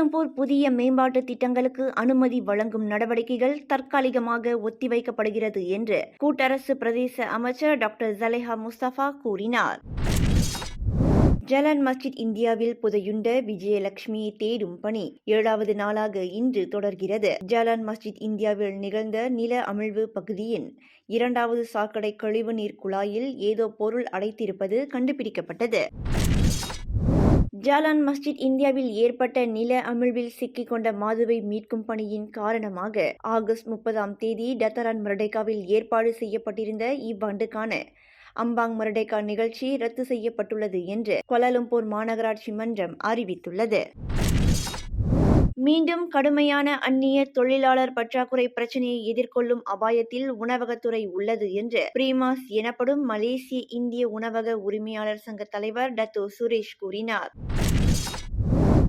Kuala Lumpur புதிய மேம்பாட்டு திட்டங்களுக்கு அனுமதி வழங்கும் நடவடிக்கைகள் தற்காலிகமாக ஒத்திவைக்கப்படுகிறது என்று கூட்டரசு பிரதேச அமைச்சர் டாக்டர் ஜலேஹா முஸ்தபா கூறினார். ஜலன் மஸ்ஜித் இந்தியாவில் புதையுண்ட விஜயலட்சுமியை தேடும் பணி ஏழாவது நாளாக இன்று தொடர்கிறது. ஜலன் மஸ்ஜித் இந்தியாவில் நிகழ்ந்த நில அமிழ்வு பகுதியின் இரண்டாவது சாக்கடை கழிவுநீர் குழாயில் ஏதோ பொருள் அடைத்திருப்பது கண்டுபிடிக்கப்பட்டது. ஜாலான் மஸ்ஜித் இந்தியாவில் ஏற்பட்ட நில அமிழ்வில் சிக்கிக் கொண்ட மாதுவை மீட்கும் பணியின் காரணமாக ஆகஸ்ட் முப்பதாம் தேதி டத்தரான் மரடேகாவில் ஏற்பாடு செய்யப்பட்டிருந்த இவ்வாண்டுக்கான அம்பாங் மரடேகா நிகழ்ச்சி ரத்து செய்யப்பட்டுள்ளது என்று கொலாலம்பூர் மாநகராட்சி மன்றம் அறிவித்துள்ளது. மீண்டும் கடுமையான அந்நிய தொழிலாளர் பற்றாக்குறை பிரச்சனையை எதிர்கொள்ளும் அபாயத்தில் உணவகத்துறை உள்ளது என்று பிரீமாஸ் எனப்படும் மலேசிய இந்திய உணவக உரிமையாளர் சங்க தலைவர் டத்தோ சுரேஷ் கூறினார்.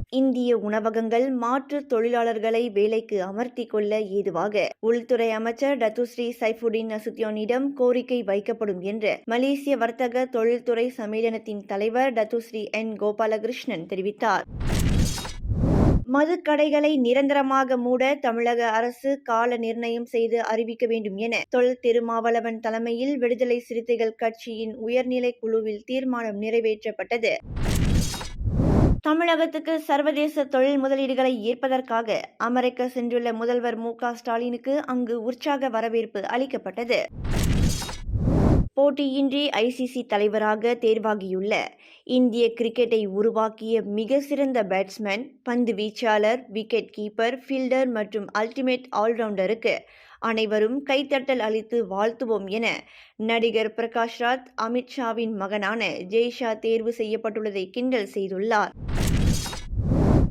இந்திய உணவகங்கள் மாற்று தொழிலாளர்களை வேலைக்கு அமர்த்தி கொள்ள ஏதுவாக உள்துறை அமைச்சர் டத்துஸ்ரீ சைஃபுடின் நசுத்தியோனிடம் கோரிக்கை வைக்கப்படும் என்று மலேசிய வர்த்தக தொழில்துறை சம்மேளனத்தின் தலைவர் டத்துஸ்ரீ என் கோபாலகிருஷ்ணன் தெரிவித்தார். மதுக்கடைகளை நிரந்தரமாக மூட தமிழக அரசு கால நிர்ணயம் செய்து அறிவிக்க வேண்டும் என தொல் திருமாவளவன் தலைமையில் விடுதலை சிறுத்தைகள் கட்சியின் உயர்நிலை குழுவில் தீர்மானம் நிறைவேற்றப்பட்டது. தமிழகத்துக்கு சர்வதேச தொழில் முதலீடுகளை ஈர்ப்பதற்காக அமெரிக்க சென்றுள்ள முதல்வர் மு ஸ்டாலினுக்கு அங்கு உற்சாக வரவேற்பு அளிக்கப்பட்டது. போட்டியின்றி ஐசிசி தலைவராக தேர்வாகியுள்ள இந்திய கிரிக்கெட்டை உருவாக்கிய மிக சிறந்த பேட்ஸ்மேன் பந்து வீச்சாளர் விக்கெட் கீப்பர் ஃபீல்டர் மற்றும் அல்டிமேட் ஆல்ரவுண்டருக்கு அனைவரும் கைத்தட்டல் அளித்து வாழ்த்துவோம் என நடிகர் பிரகாஷ்ராஜ் அமித்ஷாவின் மகனான ஜெய்ஷா தேர்வு செய்யப்பட்டுள்ளதை கிண்டல் செய்துள்ளார்.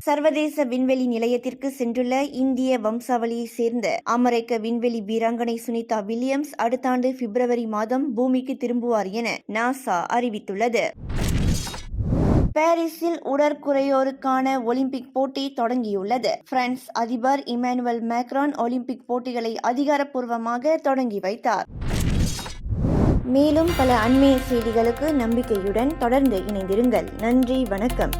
சர்வதேச விண்வெளி நிலையத்திற்கு சென்றுள்ள இந்திய வம்சாவளியை சேர்ந்த அமெரிக்க விண்வெளி வீராங்கனை சுனிதா வில்லியம்ஸ் அடுத்த ஆண்டு பிப்ரவரி மாதம் பூமிக்கு திரும்புவார் என நாசா அறிவித்துள்ளது. பாரிஸில் உடற்குறையோருக்கான ஒலிம்பிக் போட்டி தொடங்கியுள்ளது. பிரான்ஸ் அதிபர் இமானுவல் மேக்ரான் ஒலிம்பிக் போட்டிகளை அதிகாரப்பூர்வமாக தொடங்கி வைத்தார். மேலும் பல அண்மைய செய்திகளுக்கு நம்பிக்கையுடன் தொடர்ந்து இணைந்திருங்கள். நன்றி வணக்கம்.